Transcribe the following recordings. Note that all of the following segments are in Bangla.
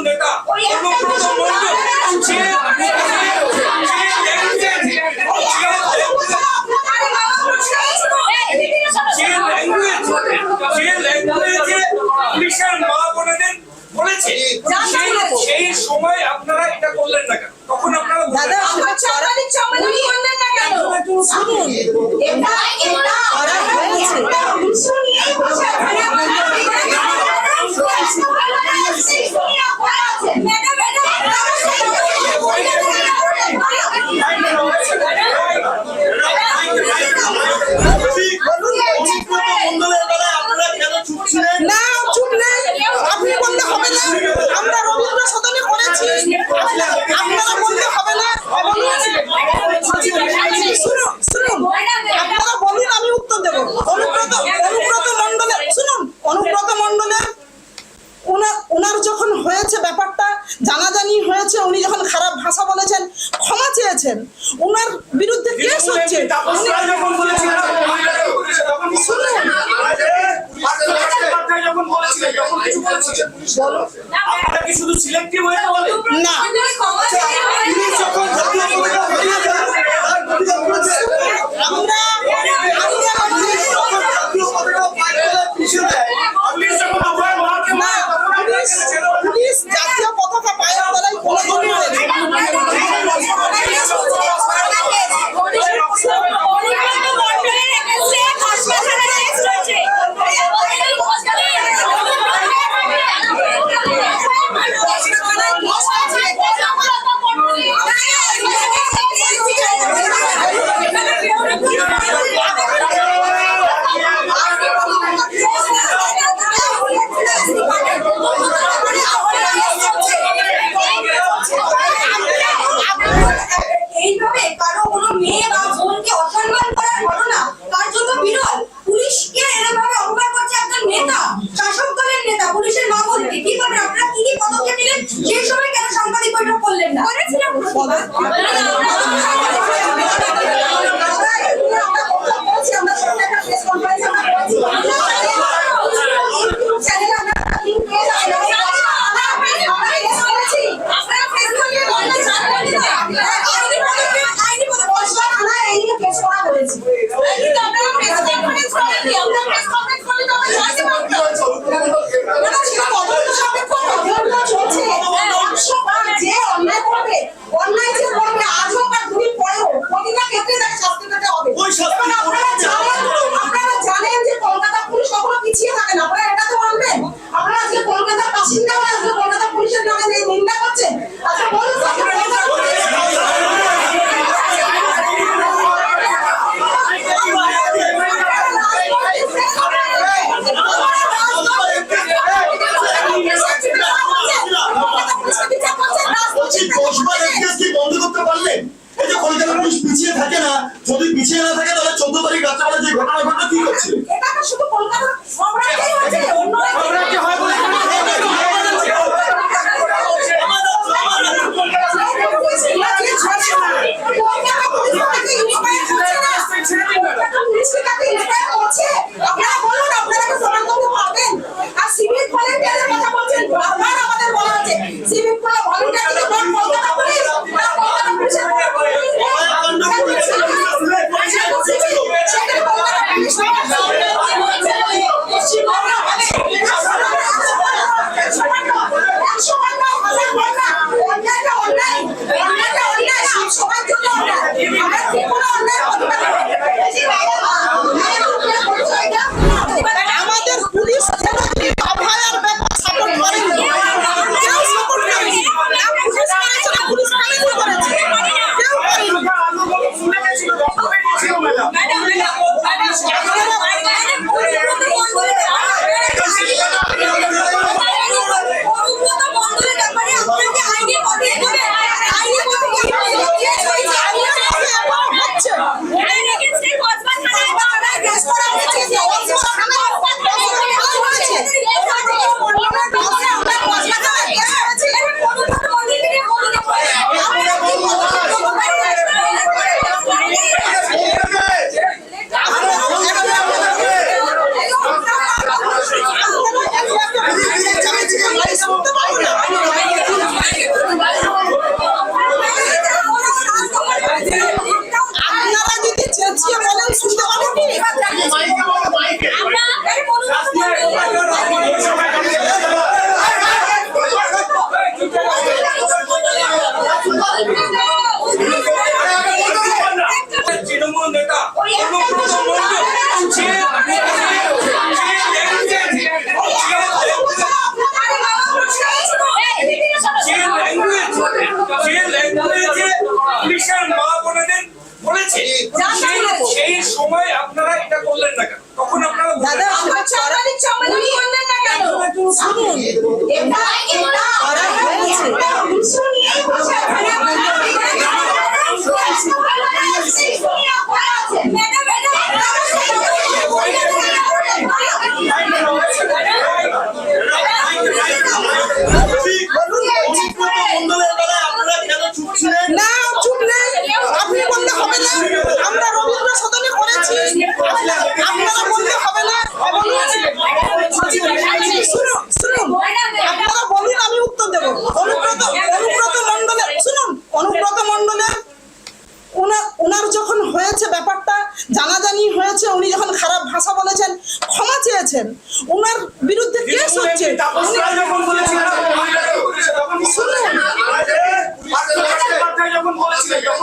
নেতা অনুব্রত মন্ডল যে যে ল্যাঙ্গুয়েজে সেই সময় আপনারা এটা করলেন না কেন তখন আপনারা দাদা আমরা চারালি চামালি করলেন না কেন? শুনুন। হয়েছে উনি যখন খারাপ ভাষা বলেছেন ক্ষমা চেয়েছেন উনার বিরুদ্ধে কেস হচ্ছে। না। this one, by করলেন না কেন? তখন আপনারা দাদা করলেন না কেন? শুনুন এটা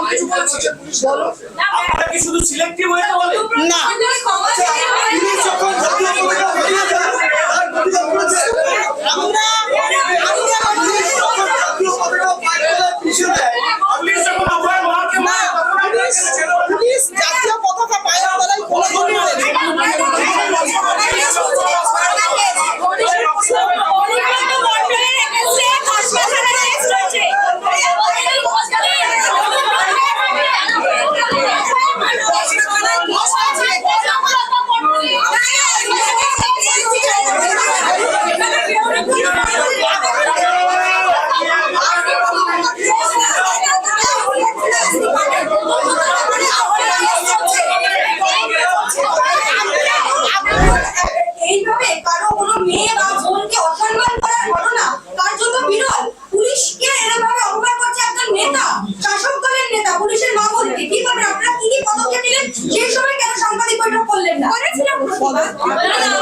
আচ্ছা, আপনারা কি শুধু সিলেক্টিভ হয়ে না। 我们我们这个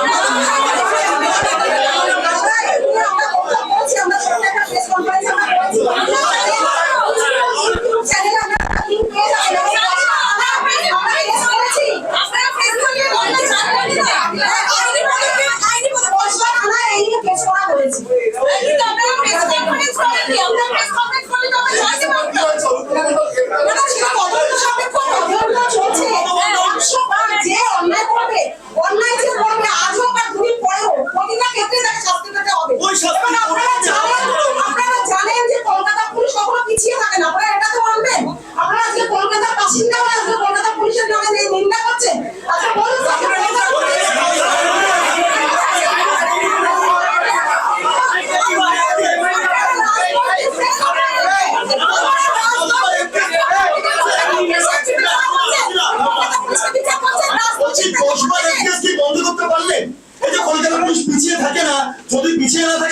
Angela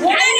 What?